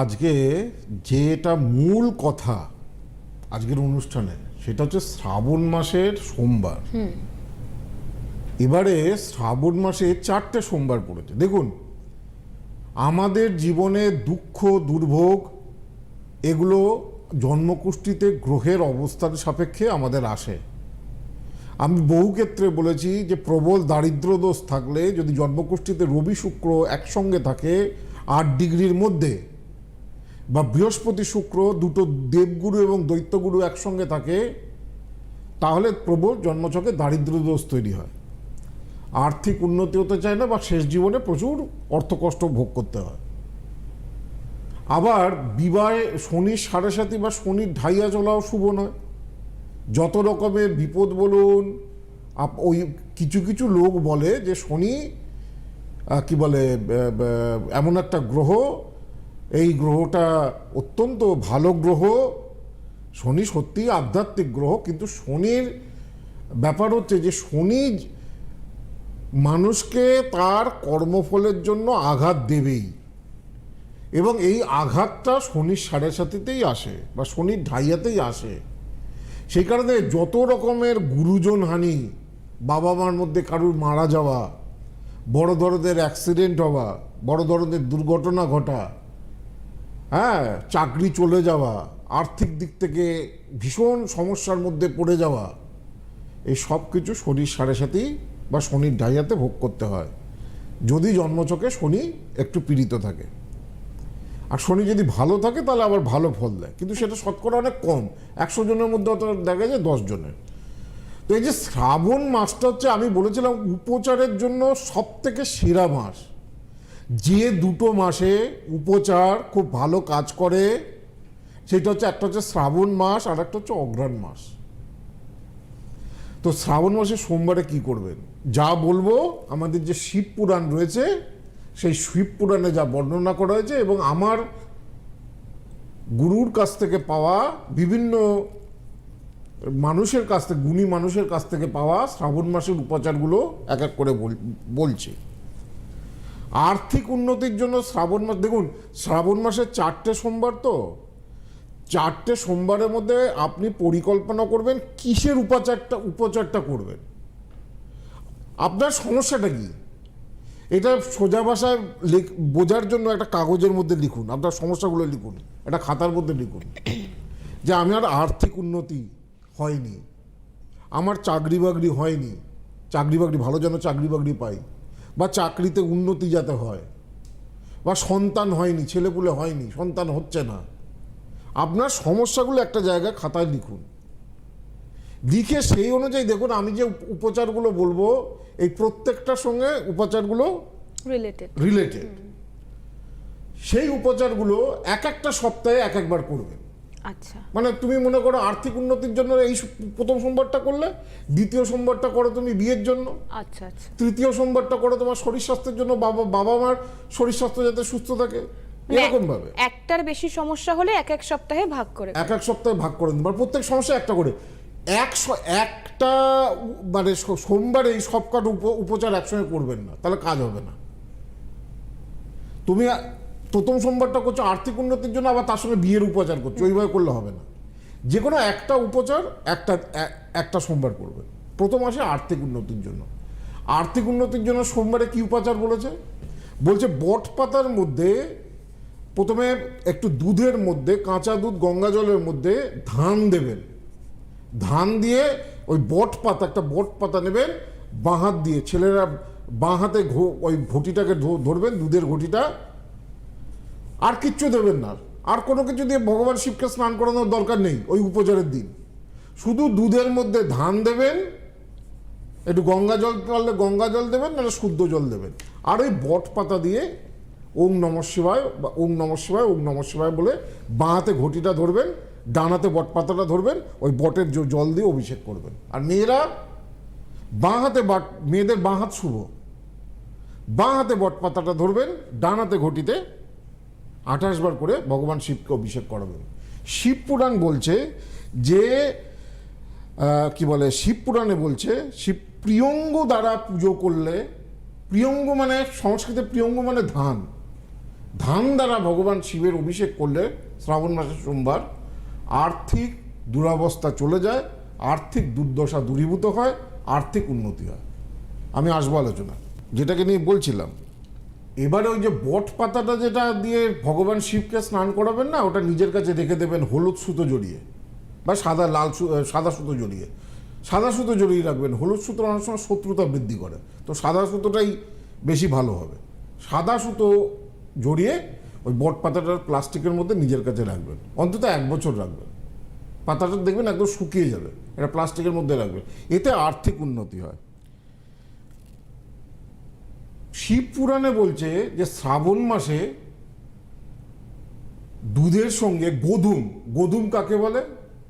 আজকে যেটা মূল কথা আজকের অনুষ্ঠানে সেটা হচ্ছে শ্রাবণ মাসের সোমবার। এবারে শ্রাবণ মাসে চারটে সোমবার পড়েছে। দেখুন আমাদের জীবনে দুঃখ দুর্ভোগ এগুলো জন্মকুষ্ঠিতে গ্রহের অবস্থার সাপেক্ষে আমাদের আসে। আমি বহু ক্ষেত্রে বলেছি যে প্রবল দারিদ্র দোষ থাকলে যদি জন্মকুষ্ঠিতে রবি শুক্র একসঙ্গে থাকে আট ডিগ্রির মধ্যে বা বৃহস্পতি শুক্র দুটো দেবগুরু এবং দৈত্যগুরু একসঙ্গে থাকে, তাহলে প্রবল জন্মছকে দারিদ্র দোষ তৈরি হয়। আর্থিক উন্নতি হতে চায় না বা শেষ জীবনে প্রচুর অর্থকষ্ট ভোগ করতে হয়। আবার বিবাহে শনির সাড়ে সাথী বা শনির ঢাইয়া চলাও শুভ নয়। যত রকমের বিপদ বলুন ওই কিছু কিছু লোক বলে যে শনি কি বলে এমন একটা গ্রহ এই গ্রহটা অত্যন্ত ভালো গ্রহ। শনি সত্যি আধ্যাত্মিক গ্রহ, কিন্তু শনির ব্যাপার হচ্ছে যে শনি মানুষকে তার কর্মফলের জন্য আঘাত দেবেই। এবং এই আঘাতটা শনির সাড়ে সাথীতেই আসে বা শনির ঢাইয়াতেই আসে। সেই কারণে যত রকমের গুরুজন হানি বাবা মার মধ্যে কারুর মারা যাওয়া, বড় ধরনের অ্যাক্সিডেন্ট হওয়া, বড় ধরনের দুর্ঘটনা ঘটা হ্যাঁ চাকরি চলে যাওয়া, আর্থিক দিক থেকে ভীষণ সমস্যার মধ্যে পড়ে যাওয়া, এই সব কিছু শনির সাড়ে সাথেই বা শনির ডাইয়াতে ভোগ করতে হয়। যদি জন্মচকে শনি একটু পীড়িত থাকে। আর শনি যদি ভালো থাকে, তাহলে আবার ভালো ফল দেয়। কিন্তু সেটা শতকরা অনেক কম, একশো জনের মধ্যে অত দেখা যায় দশ জনের। তো এই যে শ্রাবণ মাসটা হচ্ছে, আমি বলেছিলাম, উপচারের জন্য সব থেকে সেরা মাস। যে দুটো মাসে উপচার খুব ভালো কাজ করে, সেটা হচ্ছে একটা হচ্ছে শ্রাবণ মাস আর একটা হচ্ছে অগ্রহায়ণ মাস। তো শ্রাবণ মাসে সোমবারে কি করবেন? যা বলব, আমাদের যে শিব পুরাণ রয়েছে, সেই শিব পুরাণে যা বর্ণনা করা হয়েছে এবং আমার গুরুর কাছ থেকে পাওয়া বিভিন্ন মানুষের কাছ থেকে, গুণী মানুষের কাছ থেকে পাওয়া শ্রাবণ মাসের উপচারগুলো এক এক করে বল- বলছি। আর্থিক উন্নতির জন্য শ্রাবণ মাস, দেখুন, শ্রাবণ মাসে চারটে সোমবার তো। চারটে সোমবারের মধ্যে আপনি পরিকল্পনা করবেন, কিসের উপাচারটা, উপচারটা করবেন। আপনার সমস্যাটা কি? এটা সোজা ভাষায় বোঝার জন্য একটা কাগজের মধ্যে লিখুন, আপনার সমস্যাগুলো লিখুন, একটা খাতার মধ্যে লিখুন, যে আমার আর্থিক উন্নতি হয়নি, আমার চাকরি বাকরি হয়নি, চাকরি বাকরি, ভালো যেন চাকরি বাকরি পাই। বা চাকরিতে উন্নতি যাতে হয় বা সন্তান হয়নি ছেলেপুলে হয়নি সন্তান হচ্ছে না। আপনার সমস্যাগুলো একটা জায়গায় খাতায় লিখুন। লিখে সেই অনুযায়ী দেখুন আমি যে উপচারগুলো বলব এই প্রত্যেকটার সঙ্গে উপচারগুলো রিলেটেড রিলেটেড সেই উপচারগুলো এক একটা সপ্তাহে এক একবার করবেন। আচ্ছা। মানে তুমি মনে করো আর্থিক উন্নতির জন্য এই প্রথম সোমবারটা করলে দ্বিতীয় সোমবারটা করো তুমি বিয়ের জন্য। আচ্ছা আচ্ছা। তৃতীয় সোমবারটা করো তোমার শরীর স্বাস্থ্যের জন্য বাবা বাবা মার শরীর স্বাস্থ্য যাতে সুস্থ থাকে মানে এরকম ভাবে একটার বেশি সমস্যা হলে এক এক সপ্তাহে ভাগ করে এক এক সপ্তাহে ভাগ করে দিন প্রত্যেক সমস্যা একটা করে। একশো একটা মানে সোমবারে এই সব কটা উপ- উপচার একসঙ্গে করবেন না তাহলে কাজ হবে না। তুমি প্রথম সোমবারটা করছ, আর্থিক উন্নতির জন্য আবার তার সঙ্গে বিয়ের উপচার করছ ওইভাবে করলে হবে না। যে কোনো একটা উপচার, একটা একটা সোমবার করবে। প্রথম আসে আর্থিক উন্নতির জন্য। আর্থিক উন্নতির জন্য সোমবারে কি উপাচার বলেছে? বলছে বট পাতার মধ্যে, প্রথমে একটু দুধের মধ্যে, কাঁচা দুধ গঙ্গা জলের মধ্যে ধান দেবেন। ধান দিয়ে ওই বট পাতা, একটা বট পাতা নেবেন, বাঁ হাত দিয়ে, ছেলেরা বাঁ হাতে ওই ঘটিটাকে ধরবেন, দুধের ঘটিটা আর কিচ্ছু দেবেন না। আর কোনো কিছু দিয়ে ভগবান শিবকে স্নান করানোর দরকার নেই ওই উপচারের দিন। শুধু দুধের মধ্যে ধান দেবেন, একটু গঙ্গা জল পারলে গঙ্গা জল দেবেন, নাহলে শুদ্ধ জল দেবেন। আর ওই বট পাতা দিয়ে ওং নম শিবায় বা ওং নম শিবায়, ওং নম শিবায় বলে বাঁ হাতে ঘটিটা ধরবেন, ডানাতে বট পাতাটা ধরবেন, ওই বটের জল দিয়ে অভিষেক করবেন। আর মেয়েরা বাঁ হাতে বাট, মেয়েদের বাঁ হাত শুভ। বাঁ হাতে বট পাতাটা ধরবেন, ডানাতে ঘটিতে আঠাশ বার করে ভগবান শিবকে অভিষেক করাবেন। শিব পুরাণ বলছে যে কি বলে, শিব পুরাণে বলছে, শিব প্রিয়ঙ্গ দ্বারা পুজো করলে, প্রিয়ঙ্গ মানে সংস্কৃতে প্রিয়ঙ্গ মানে ধান। ধান দ্বারা ভগবান শিবের অভিষেক করলে শ্রাবণ মাসের সোমবার আর্থিক দুরবস্থা চলে যায়, আর্থিক দুর্দশা দূরীভূত হয়, আর্থিক উন্নতি হয়। আমি আসব আলোচনা। যেটাকে নিয়ে বলছিলাম এবারে ওই যে বট পাতাটা যেটা দিয়ে ভগবান শিবকে স্নান করাবেন না, ওটা নিজের কাছে রেখে দেবেন হলুদ সুতো জড়িয়ে। বা সাদা, লাল সাদা সুতো জড়িয়ে। সাদা সুতো জড়িয়ে রাখবেন, হলুদ সুতো অনেক সময় শত্রুতা বৃদ্ধি করে। তো সাদা সুতোটাই বেশি ভালো হবে। সাদা সুতো জড়িয়ে ওই বট পাতাটার প্লাস্টিকের মধ্যে নিজের কাছে রাখবেন। অন্তত এক বছর রাখবেন। পাতাটা দেখবেন একদম শুকিয়ে যাবে। এটা প্লাস্টিকের মধ্যে রাখবেন। এতে আর্থিক উন্নতি হয়। শিব পুরাণে বলছে যে শ্রাবণ মাসে দুধের সঙ্গে গোধুম গোধুম কাকে বলে?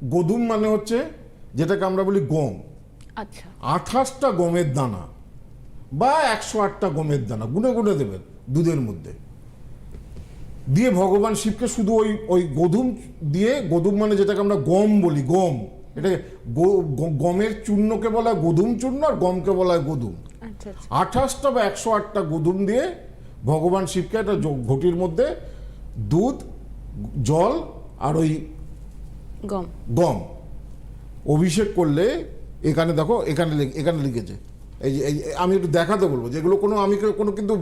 গোধুম মানে হচ্ছে যেটাকে আমরা বলি গম। আচ্ছা। আঠাশটা গমের দানা বা একশো আটটা গমের দানা গুনে গুনে দেবেন দুধের মধ্যে। দিয়ে ভগবান শিবকে শুধু ওই ওই গোধুম দিয়ে গোধুম মানে যেটাকে আমরা গম বলি গম। এটা গমের চূর্ণকে বলা হয় গোধুম চূর্ণ আর গমকে বলা হয় গোধুম আচ্ছা আচ্ছা। আঠাশটা বা একশো আটটা গোধুম দিয়ে ভগবান শিবকে একটা ঘটির মধ্যে দুধ জল আর ওই গম। গম অভিষেক করলে এখানে দেখো এখানে এখানে লিখেছে। এই যে আমি একটু দেখাতে বলব যেগুলো কোনো আমি কোনো কিন্তু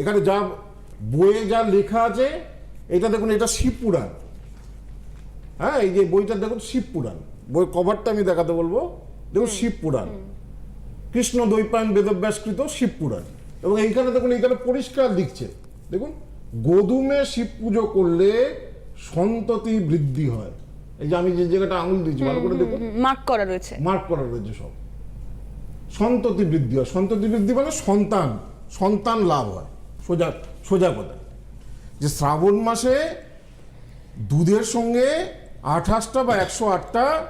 এখানে যা বইয়ে যা লেখা আছে এটা দেখুন এটা শিব পুরাণ। হ্যাঁ এই যে বইটা দেখুন শিব পুরাণ। বই কভারটা আমি দেখাতে বলব। দেখুন শিব পুরাণ। কৃষ্ণ দ্বৈপায়ন বেদব্যাসকৃত শিব পুরাণ। এবং এইখানে দেখুন এইখানে পরিষ্কার লিখছে। দেখুন গোধুমে শিব পুজো করলে সন্ততি বৃদ্ধি হয়। এই যে আমি যে জায়গাটা আঙুল দিচ্ছি ভালো করে দেখুন। মার্ক করা রয়েছে। মার্ক করা রয়েছে সব। সন্ততি বৃদ্ধি হয়। সন্ততি বৃদ্ধি মানে সন্তান সন্তান লাভ হয়। সোজা সোজা কথা। যে শ্রাবণ মাসে দুধের সঙ্গে আঠাশটা বা একশো আটটা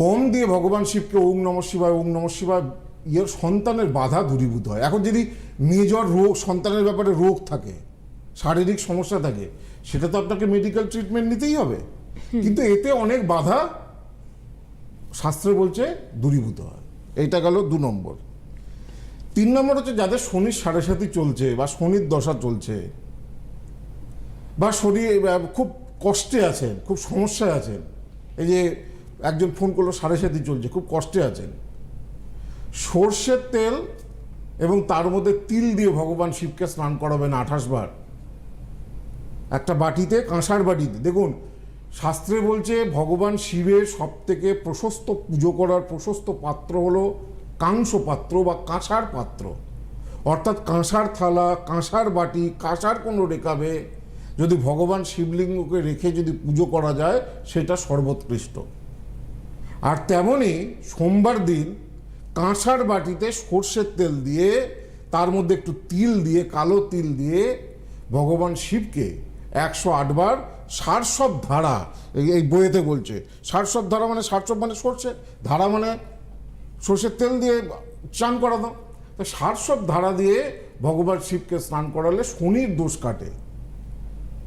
গম দিয়ে ভগবান শিবকে ওম নম শিবায় ওম নম শিবায় ইয়ের সন্তানের বাধা দূরীভূত হয়। এখন যদি মেজর রোগ, সন্তানের ব্যাপারে রোগ থাকে, শারীরিক সমস্যা থাকে, সেটা তো আপনাকে মেডিকেল ট্রিটমেন্ট নিতেই হবে। কিন্তু এতে অনেক বাধা শাস্ত্রে বলছে দূরীভূত হয়। এটা গেল দু নম্বর। তিন নম্বর হচ্ছে যাদের শনির সাড়ে সাথী চলছে বা শনির দশা চলছে, বা শরীর খুব কষ্টে আছেন, খুব সমস্যায় আছেন, এই যে একজন ফোন করল, সাড়ে সাথী চলছে, খুব কষ্টে আছেন। সর্ষের তেল এবং তার মধ্যে তিল দিয়ে ভগবান শিবকে স্নান করাবেন আঠাশ বার। একটা বাটিতে, কাঁসার বাটিতে। দেখুন, শাস্ত্রে বলছে, ভগবান শিবের সব থেকে প্রশস্ত পুজো করার প্রশস্ত পাত্র হলো কাংস পাত্র বা কাঁসার পাত্র। অর্থাৎ কাঁসার থালা, কাঁসার বাটি, কাঁসার কোনো রেখাবে। যদি ভগবান শিবলিঙ্গকে রেখে যদি পুজো করা যায়, সেটা সর্বোৎকৃষ্ট। আর তেমনই সোমবার দিন কাঁসার বাটিতে সর্ষের তেল দিয়ে, তার মধ্যে একটু তিল দিয়ে, কালো তিল দিয়ে ভগবান শিবকে একশো আটবার সারসব ধারা এই বইয়েতে বলছে। সারসব ধারা মানে সারসব মানে সর্ষে, ধারা মানে সর্ষের তেল দিয়ে চান করানো। তো সারসব ধারা দিয়ে ভগবান শিবকে স্নান করালে শনির দোষ কাটে।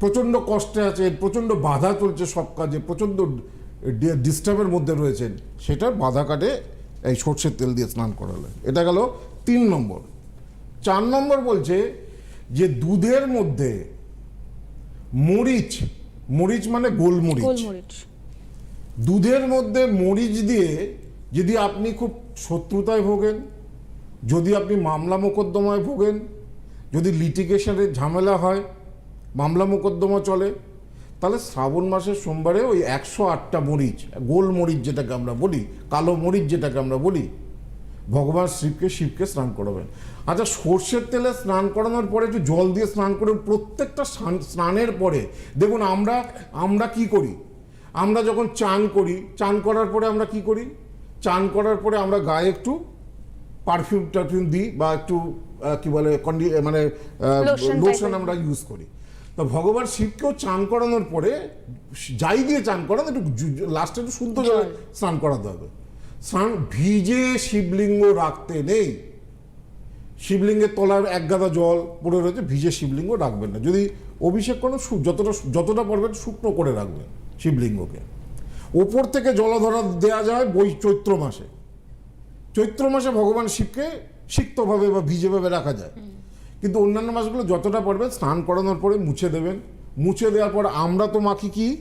প্রচণ্ড কষ্টে আছে, প্রচণ্ড বাধা চলছে সব কাজে, প্রচণ্ড ডিস্টার্বের মধ্যে রয়েছেন সেটার বাধা কাটে এই সর্ষের তেল দিয়ে স্নান করালে। এটা গেল তিন নম্বর। চার নম্বর বলছে যে দুধের মধ্যে মরিচ মরিচ মানে গোলমরিচ। গোলমরিচ। দুধের মধ্যে মরিচ দিয়ে যদি আপনি খুব শত্রুতায় ভোগেন যদি আপনি মামলা মোকদ্দমায় ভোগেন যদি লিটিগেশনের ঝামেলা হয় মামলা মোকদ্দমা চলে তাহলে শ্রাবণ মাসের সোমবারে ওই একশো আটটা মরিচ গোল মরিচ যেটাকে আমরা বলি কালো মরিচ যেটাকে আমরা বলি ভগবান শিবকে শিবকে স্নান করাবেন। আচ্ছা সর্ষের তেলে স্নান করানোর পরে একটু জল দিয়ে স্নান করে প্রত্যেকটা স্নানের পরে দেখুন আমরা আমরা কি করি? আমরা যখন চান করি চান করার পরে আমরা কি করি? চান করার পরে আমরা গায়ে একটু পারফিউম টারফিউম দিই বা একটু কি বলে কন্ডি মানে লোশন আমরা ইউজ করি। তো ভগবান শিবকেও চান করানোর পরে যাই দিয়ে চান করানো একটু লাস্টে একটু শুদ্ধ জলে। স্নান করাতে হবে। স্নান ভিজে শিবলিঙ্গ রাখতে নেই। শিবলিঙ্গের তলার এক গাদা জল পড়ে রয়েছে ভিজে শিবলিঙ্গ রাখবেন না। যদি অভিষেক করেন যতটা যতটা পারবেন শুকনো করে রাখবেন শিবলিঙ্গকে। ওপর থেকে জলধরা দেয়া যায় বই চৈত্র মাসে। চৈত্র মাসে ভগবান শিবকে সিক্তভাবে বা ভিজেভাবে রাখা যায়। কিন্তু অন্যান্য মাসগুলো যতটা পারবেন স্নান করানোর পরে মুছে দেবেন। মুছে দেওয়ার পর আমরা তো মাখি কি?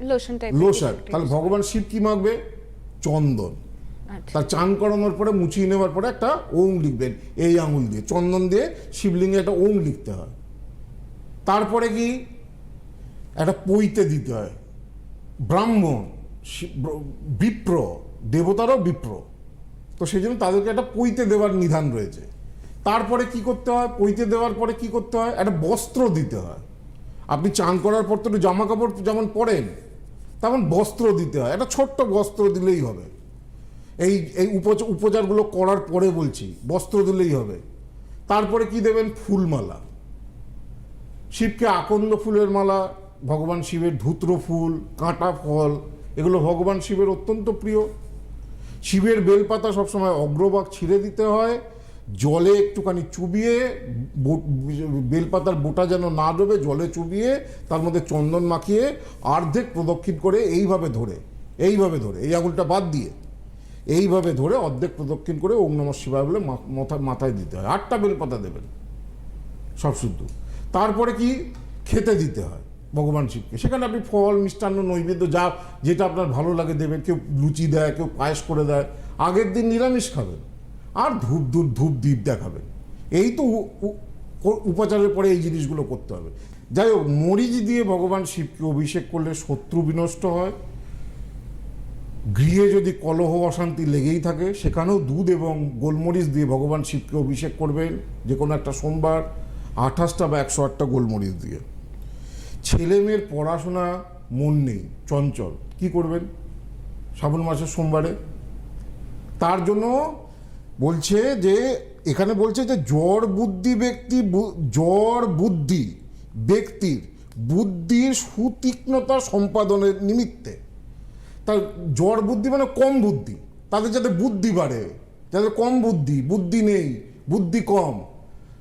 Lotion lotion. তাহলে ভগবান শিব কি মাখবে? চন্দন। আচ্ছা। তার চান করানোর পরে মুছিয়ে নেওয়ার পরে একটা ওং লিখবেন এই আঙুল দিয়ে। চন্দন দিয়ে শিবলিঙ্গে একটা ওং লিখতে হয়। তারপরে কি? একটা পইতে দিতে হয়। ব্রাহ্মণ বিপ্র দেবতারও বিপ্র। তো সেই জন্য তাদেরকে একটা পইতে দেওয়ার নিধান রয়েছে। তারপরে কি করতে হয়? পইতে দেওয়ার পরে কি করতে হয়? একটা বস্ত্র দিতে হয়। আপনি চান করার পর তো জামা কাপড় যেমন পরেন, তেমন বস্ত্র দিতে হয়। একটা ছোট্ট বস্ত্র দিলেই হবে। এই এই উপচ- উপচারগুলো করার পরে বলছি, বস্ত্র দিলেই হবে। তারপরে কি দেবেন? ফুলমালা। শিবকে আকন্দ ফুলের মালা, ভগবান শিবের ধূত্র ফুল, কাঁটা ফল, এগুলো ভগবান শিবের অত্যন্ত প্রিয়। শিবের বেলপাতা সবসময় অগ্রভাগ ছিঁড়ে দিতে হয়। জলে একটুখানি চুবিয়ে বেলপাতার বোটা যেন না ডোবে, জলে চুবিয়ে, তার মধ্যে চন্দন মাখিয়ে, অর্ধেক প্রদক্ষিণ করে এইভাবে ধরে এইভাবে ধরে, এই আঙুলটা বাদ দিয়ে, এইভাবে ধরে অর্ধেক প্রদক্ষিণ করে ওম নমঃ শিবায় বলে মাথা, মাথায় দিতে হয়। আটটা বেলপাতা দেবেন, সব শুদ্ধ। তারপরে কি? খেতে দিতে হয় ভগবান শিবকে। সেখানে আপনি ফল, মিষ্টান্ন, নৈবেদ্য, যা, যেটা আপনার ভালো লাগে দেবেন, কেউ লুচি দেয়, কেউ পায়েস করে দেয়, আগের দিন নিরামিষ খাবেন। আর ধূপ ধূপ ধূপ দ্বীপ দেখাবেন এই তো উপাচারের পরে এই জিনিসগুলো করতে হবে। যাই হোক, মরিচ দিয়ে ভগবান শিবকে অভিষেক করলে শত্রু বিনষ্ট হয়। গৃহে যদি কলহ অশান্তি লেগেই থাকে, সেখানেও দুধ এবং গোলমরিচ দিয়ে ভগবান শিবকে অভিষেক করবেন যে কোনো একটা সোমবার, আঠাশটা বা একশো আটটা গোলমরিচ দিয়ে। ছেলে মেয়ের পড়াশোনা মন নেই, চঞ্চল। কি করবেন? শ্রাবণ মাসের সোমবারে। তার জন্য বলছে যে, এখানে বলছে যে, জ্বর বুদ্ধি ব্যক্তি জ্বর বুদ্ধি ব্যক্তির বুদ্ধির সুতীক্ষ্ণতা সম্পাদনের নিমিত্তে। তার জ্বর বুদ্ধি মানে কম বুদ্ধি। তাদের যাতে বুদ্ধি বাড়ে, যাদের কম বুদ্ধি বুদ্ধি নেই, বুদ্ধি কম।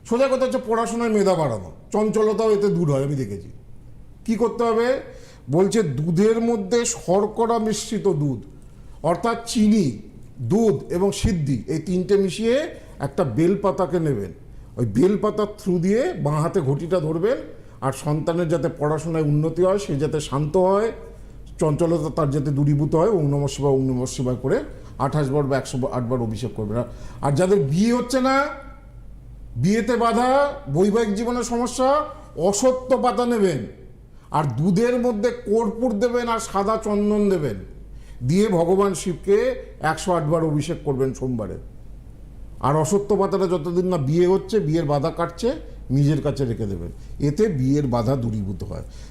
সোজা কথা হচ্ছে পড়াশোনায় মেধা বাড়ানো। চঞ্চলতাও এতে দূর হয়, আমি দেখেছি। কি করতে হবে? বলছে দুধের মধ্যে শর্করা মিশ্রিত দুধ, অর্থাৎ চিনি দুধ এবং সিদ্ধি, এই তিনটে মিশিয়ে একটা বেলপাতাকে নেবেন। ওই বেলপাতার থ্রু দিয়ে বাঁ হাতে ঘটিটা ধরবেন, আর সন্তানের যাতে পড়াশোনায় উন্নতি হয়, সে যাতে শান্ত হয়, চঞ্চলতা তার যাতে দূরীভূত হয় ওং নমঃ শিবায় ওং করে আঠাশ বার বা একশো আটবার অভিষেক করবেন। আর যাদের বিয়ে হচ্ছে না, বিয়েতে বাধা, বৈবাহিক জীবনের সমস্যা, অসত্য পাতা নেবেন। আর দুধের মধ্যে কর্পূর দেবেন আর সাদা চন্দন দেবেন। দিয়ে ভগবান শিবকে একশো আটবার অভিষেক করবেন সোমবারে। আর অসত্য পাতাটা যতদিন না বিয়ে হচ্ছে, বিয়ের বাধা কাটছে, নিজের কাছে রেখে দেবেন। এতে বিয়ের বাধা দূরীভূত হয়।